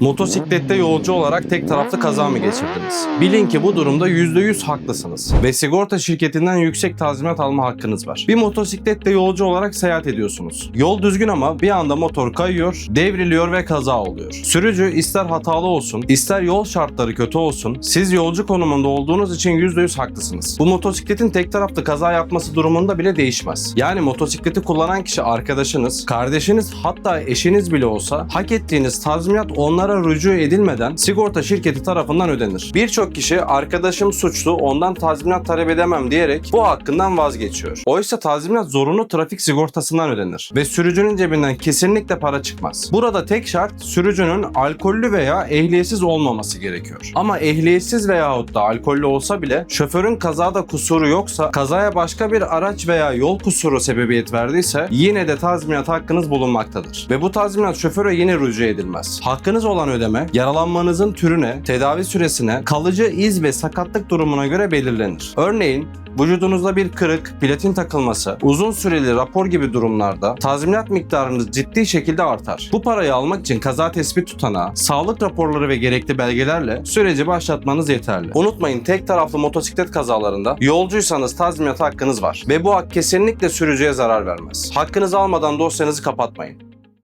Motosiklette yolcu olarak tek taraflı kaza mı geçirdiniz? Bilin ki bu durumda %100 haklısınız ve sigorta şirketinden yüksek tazminat alma hakkınız var. Bir motosikletle yolcu olarak seyahat ediyorsunuz. Yol düzgün ama bir anda motor kayıyor, devriliyor ve kaza oluyor. Sürücü ister hatalı olsun, ister yol şartları kötü olsun, siz yolcu konumunda olduğunuz için %100 haklısınız. Bu motosikletin tek taraflı kaza yapması durumunda bile değişmez. Yani motosikleti kullanan kişi arkadaşınız, kardeşiniz hatta eşiniz bile olsa hak ettiğiniz tazminat onlara rücu edilmeden sigorta şirketi tarafından ödenir. Birçok kişi arkadaşım suçlu ondan tazminat talep edemem diyerek bu hakkından vazgeçiyor. Oysa tazminat zorunlu trafik sigortasından ödenir ve sürücünün cebinden kesinlikle para çıkmaz. Burada tek şart sürücünün alkollü veya ehliyetsiz olmaması gerekiyor. Ama ehliyetsiz veyahut da alkollü olsa bile şoförün kazada kusuru yoksa kazaya başka bir araç veya yol kusuru sebebiyet verdiyse yine de tazminat hakkınız bulunmaktadır. Ve bu tazminat şoföre yine rücu edilmez. Hakkınız olan ödeme yaralanmanızın türüne, tedavi süresine, kalıcı iz ve sakatlık durumuna göre belirlenir. Örneğin Vücudunuzda bir kırık, platin takılması, uzun süreli rapor gibi durumlarda tazminat miktarınız ciddi şekilde artar. Bu parayı almak için kaza tespit tutanağı, sağlık raporları ve gerekli belgelerle süreci başlatmanız yeterli. Unutmayın tek taraflı motosiklet kazalarında yolcuysanız tazminat hakkınız var ve bu hak kesinlikle sürücüye zarar vermez. Hakkınızı almadan dosyanızı kapatmayın.